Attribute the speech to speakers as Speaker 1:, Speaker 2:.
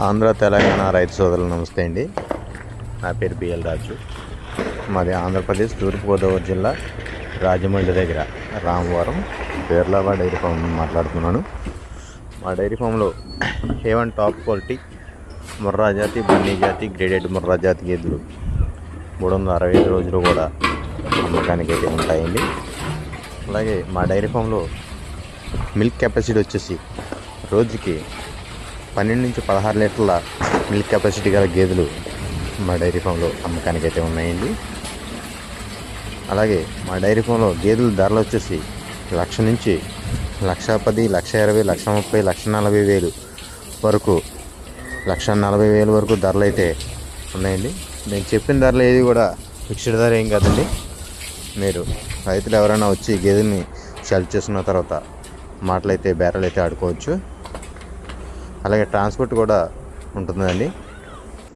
Speaker 1: ఆంధ్ర తెలంగాణ రైతు సోదరులు నమస్తే అండి. నా పేరు బిఎల్ రాజు. మాది ఆంధ్రప్రదేశ్ తూర్పుగోదావరి జిల్లా రాజమండ్రి దగ్గర రామవరం పేర్లావా డైరీ ఫామ్ మాట్లాడుతున్నాను. మా డైరీ ఫామ్లో ఏవన్ టాప్ క్వాలిటీ ముర్రా జాతి బన్నీ జాతి గ్రేడెడ్ ముర్రా జాతి గేదెలు మూడు వందల అరవై ఐదు రోజులు కూడా అమ్మకానికి అయితే ఉంటాయండి. అలాగే మా డైరీ ఫామ్లో మిల్క్ కెపాసిటీ వచ్చేసి రోజుకి పన్నెండు నుంచి పదహారు లీటర్ల మిల్క్ కెపాసిటీ గల గేదెలు మా డైరీ ఫామ్లో అమ్మకానికి అయితే ఉన్నాయండి. అలాగే మా డైరీ ఫామ్లో గేదెల ధరలు వచ్చేసి లక్ష నుంచి లక్ష పది లక్ష ఇరవై లక్ష ముప్పై లక్ష నలభై వేలు వరకు లక్ష నలభై వేలు వరకు ధరలు అయితే ఉన్నాయండి. నేను చెప్పిన ధరలు ఏది కూడా ఫిక్స్డ్ ధర ఏం కాదండి. మీరు రైతులు ఎవరైనా వచ్చి గేదెని సెల్ చేసుకున్న తర్వాత మాటలైతే బేరాలు అయితే ఆడుకోవచ్చు. అలాగే ట్రాన్స్పోర్ట్ కూడా ఉంటుందండి.